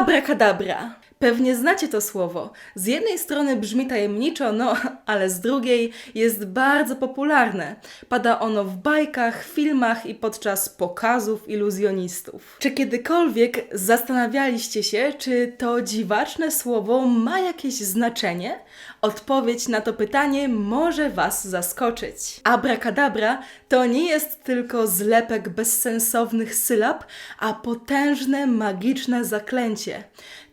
Abracadabra. Pewnie znacie to słowo. Z jednej strony brzmi tajemniczo, no, ale z drugiej jest bardzo popularne. Pada ono w bajkach, filmach i podczas pokazów iluzjonistów. Czy kiedykolwiek zastanawialiście się, czy to dziwaczne słowo ma jakieś znaczenie? Odpowiedź na to pytanie może Was zaskoczyć. Abracadabra to nie jest tylko zlepek bezsensownych sylab, a potężne magiczne zaklęcie.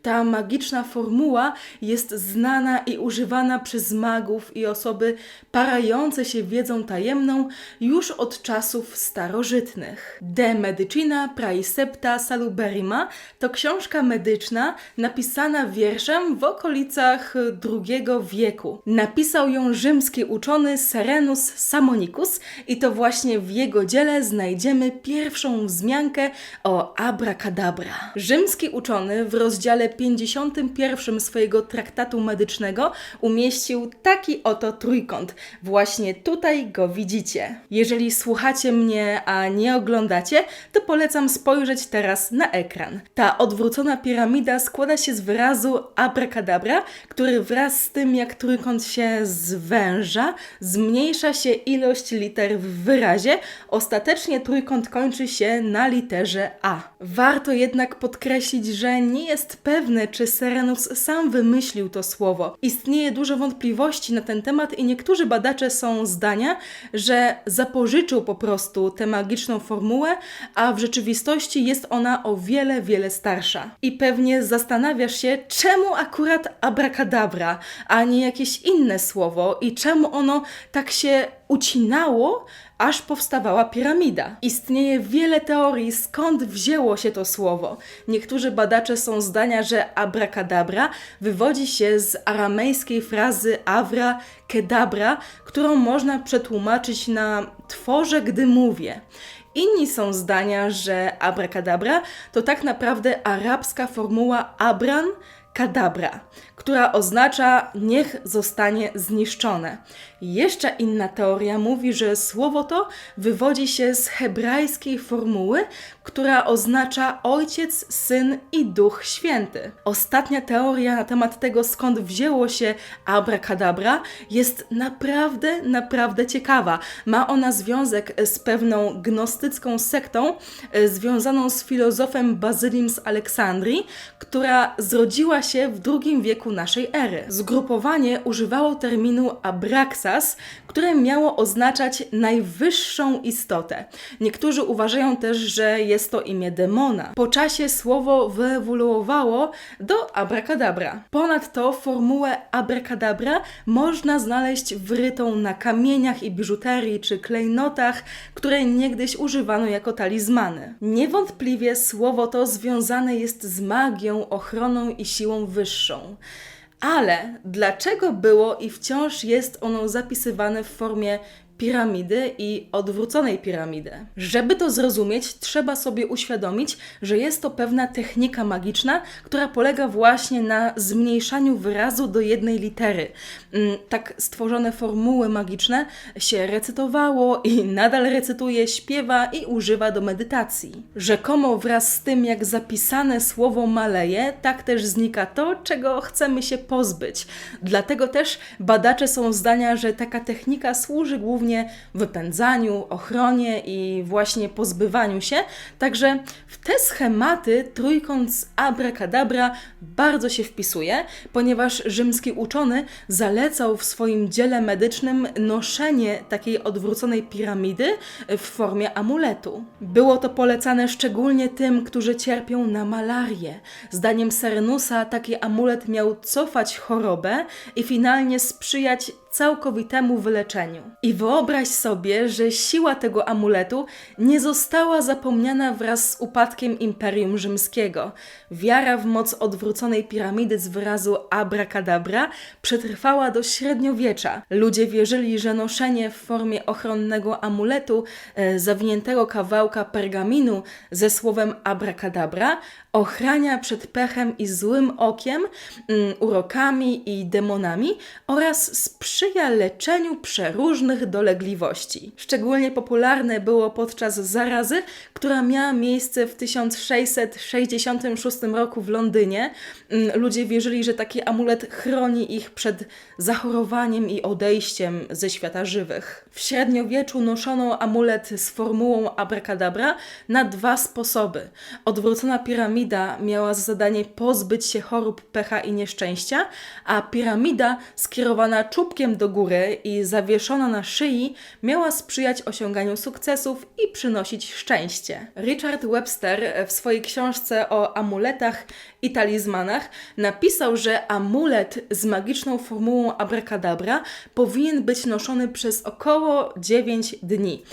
Ta magiczna formuła jest znana i używana przez magów i osoby parające się wiedzą tajemną już od czasów starożytnych. De Medicina Praecepta Saluberrima to książka medyczna napisana wierszem w okolicach II wieku. Napisał ją rzymski uczony Serenus Samonicus i to właśnie w jego dziele znajdziemy pierwszą wzmiankę o abracadabra. Rzymski uczony w rozdziale 51 swojego traktatu medycznego umieścił taki oto trójkąt. Właśnie tutaj go widzicie. Jeżeli słuchacie mnie, a nie oglądacie, to polecam spojrzeć teraz na ekran. Ta odwrócona piramida składa się z wyrazu abracadabra, który wraz z tym jak trójkąt się zwęża, zmniejsza się ilość liter w wyrazie, ostatecznie trójkąt kończy się na literze A. Warto jednak podkreślić, że nie jest pewne, czy Serenus sam wymyślił to słowo. Istnieje dużo wątpliwości na ten temat i niektórzy badacze są zdania, że zapożyczył po prostu tę magiczną formułę, a w rzeczywistości jest ona o wiele, wiele starsza. I pewnie zastanawiasz się, czemu akurat abracadabra, a nie jakieś inne słowo i czemu ono tak się ucinało, aż powstawała piramida. Istnieje wiele teorii, skąd wzięło się to słowo. Niektórzy badacze są zdania, że abracadabra wywodzi się z aramejskiej frazy avra kedabra, którą można przetłumaczyć na tworzę, gdy mówię. Inni są zdania, że abracadabra to tak naprawdę arabska formuła abran kadabra, która oznacza niech zostanie zniszczone. Jeszcze inna teoria mówi, że słowo to wywodzi się z hebrajskiej formuły, która oznacza Ojciec, Syn i Duch Święty. Ostatnia teoria na temat tego, skąd wzięło się abracadabra, jest naprawdę, naprawdę ciekawa. Ma ona związek z pewną gnostycką sektą e, związaną z filozofem Bazylim z Aleksandrii, która zrodziła się w II wieku naszej ery. Zgrupowanie używało terminu abraxas, które miało oznaczać najwyższą istotę. Niektórzy uważają też, że jest to imię demona. Po czasie słowo wyewoluowało do abracadabra. Ponadto formułę abracadabra można znaleźć wrytą na kamieniach i biżuterii czy klejnotach, które niegdyś używano jako talizmany. Niewątpliwie słowo to związane jest z magią, ochroną i siłą wyższą. Ale dlaczego było i wciąż jest ono zapisywane w formie piramidy i odwróconej piramidy. Żeby to zrozumieć, trzeba sobie uświadomić, że jest to pewna technika magiczna, która polega właśnie na zmniejszaniu wyrazu do jednej litery. Mm, Tak stworzone formuły magiczne się recytowało i nadal recytuje, śpiewa i używa do medytacji. Rzekomo wraz z tym, jak zapisane słowo maleje, tak też znika to, czego chcemy się pozbyć. Dlatego też badacze są zdania, że taka technika służy głównie wypędzaniu, ochronie i właśnie pozbywaniu się. Także w te schematy trójkąt z abracadabra bardzo się wpisuje, ponieważ rzymski uczony zalecał w swoim dziele medycznym noszenie takiej odwróconej piramidy w formie amuletu. Było to polecane szczególnie tym, którzy cierpią na malarię. Zdaniem Serenusa taki amulet miał cofać chorobę i finalnie sprzyjać całkowitemu wyleczeniu. I wyobraź sobie, że siła tego amuletu nie została zapomniana wraz z upadkiem Imperium Rzymskiego. Wiara w moc odwróconej piramidy z wyrazu abracadabra przetrwała do średniowiecza. Ludzie wierzyli, że noszenie w formie ochronnego amuletu e, zawiniętego kawałka pergaminu ze słowem abracadabra ochrania przed pechem i złym okiem, mm, urokami i demonami oraz sprzyja sprzyja leczeniu przeróżnych dolegliwości. Szczególnie popularne było podczas zarazy, która miała miejsce w 1666 roku w Londynie. Mm, Ludzie wierzyli, że taki amulet chroni ich przed zachorowaniem i odejściem ze świata żywych. W średniowieczu noszono amulet z formułą abracadabra na dwa sposoby. Odwrócona piramida miała za zadanie pozbyć się chorób, pecha i nieszczęścia, a piramida skierowana czubkiem do góry i zawieszona na szyi miała sprzyjać osiąganiu sukcesów i przynosić szczęście. Richard Webster w swojej książce o amuletach i talizmanach napisał, że amulet z magiczną formułą abracadabra powinien być noszony przez około 9 dni.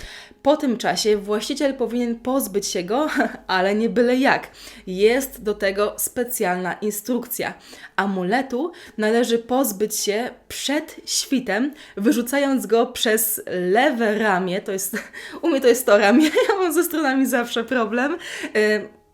Po tym czasie właściciel powinien pozbyć się go, ale nie byle jak. Jest do tego specjalna instrukcja. Amuletu należy pozbyć się przed świtem, wyrzucając go przez lewe ramię. To jest, u mnie to jest to ramię, ja mam ze stronami zawsze problem.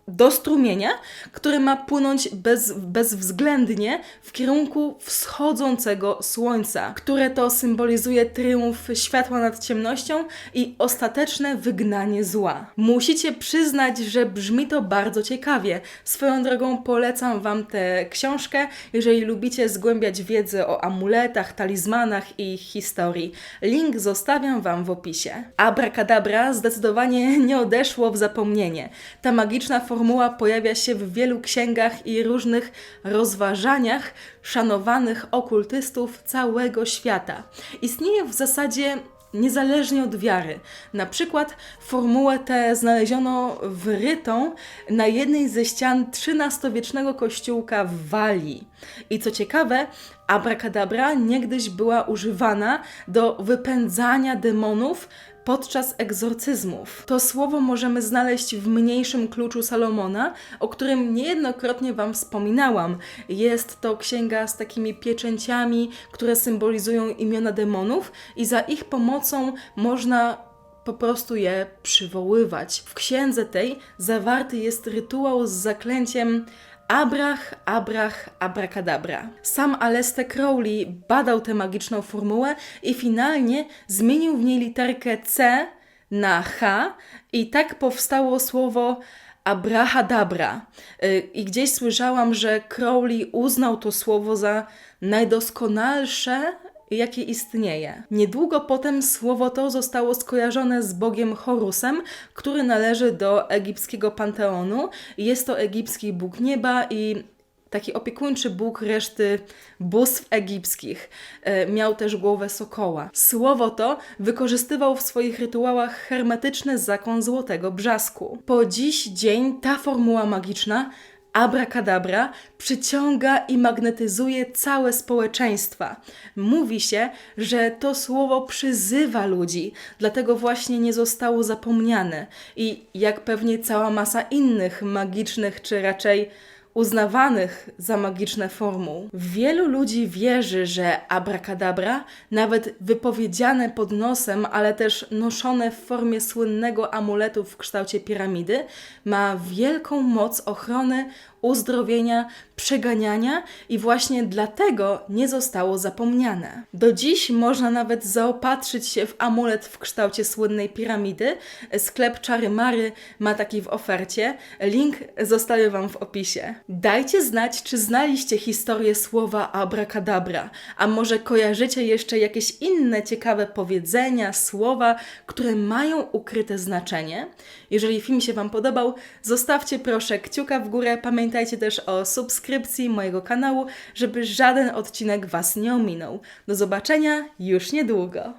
Do strumienia, który ma płynąć bez, bezwzględnie w kierunku wschodzącego słońca, które to symbolizuje triumf światła nad ciemnością i ostateczne wygnanie zła. Musicie przyznać, że brzmi to bardzo ciekawie. Swoją drogą polecam Wam tę książkę, jeżeli lubicie zgłębiać wiedzę o amuletach, talizmanach i ich historii. Link zostawiam Wam w opisie. Abracadabra zdecydowanie nie odeszło w zapomnienie. Ta magiczna formuła pojawia się w wielu księgach i różnych rozważaniach szanowanych okultystów całego świata. Istnieje w zasadzie niezależnie od wiary. Na przykład formułę tę znaleziono wrytą na jednej ze ścian XIII-wiecznego kościółka w Walii. I co ciekawe, abracadabra niegdyś była używana do wypędzania demonów podczas egzorcyzmów. To słowo możemy znaleźć w mniejszym kluczu Salomona, o którym niejednokrotnie Wam wspominałam. Jest to księga z takimi pieczęciami, które symbolizują imiona demonów, i za ich pomocą można po prostu je przywoływać. W księdze tej zawarty jest rytuał z zaklęciem Abrach, abrach, abracadabra. Sam Aleste Crowley badał tę magiczną formułę i finalnie zmienił w niej literkę C na H i tak powstało słowo abrahadabra. Y, I gdzieś słyszałam, że Crowley uznał to słowo za najdoskonalsze jakie istnieje. Niedługo potem słowo to zostało skojarzone z bogiem Horusem, który należy do egipskiego panteonu. Jest to egipski bóg nieba i taki opiekuńczy bóg reszty bóstw egipskich. E, miał też głowę sokoła. Słowo to wykorzystywał w swoich rytuałach hermetyczny zakon złotego brzasku. Po dziś dzień ta formuła magiczna abracadabra przyciąga i magnetyzuje całe społeczeństwa. Mówi się, że to słowo przyzywa ludzi, dlatego właśnie nie zostało zapomniane. I jak pewnie cała masa innych magicznych, czy raczej uznawanych za magiczne formuł. Wielu ludzi wierzy, że abracadabra, nawet wypowiedziane pod nosem, ale też noszone w formie słynnego amuletu w kształcie piramidy, ma wielką moc ochrony, uzdrowienia, przeganiania i właśnie dlatego nie zostało zapomniane. Do dziś można nawet zaopatrzyć się w amulet w kształcie słynnej piramidy. Sklep Czary Mary ma taki w ofercie. Link zostawię Wam w opisie. Dajcie znać, czy znaliście historię słowa abracadabra, a może kojarzycie jeszcze jakieś inne ciekawe powiedzenia, słowa, które mają ukryte znaczenie. Jeżeli film się Wam podobał, zostawcie proszę kciuka w górę. Pamiętajcie też o subskrypcji mojego kanału, żeby żaden odcinek Was nie ominął. Do zobaczenia już niedługo.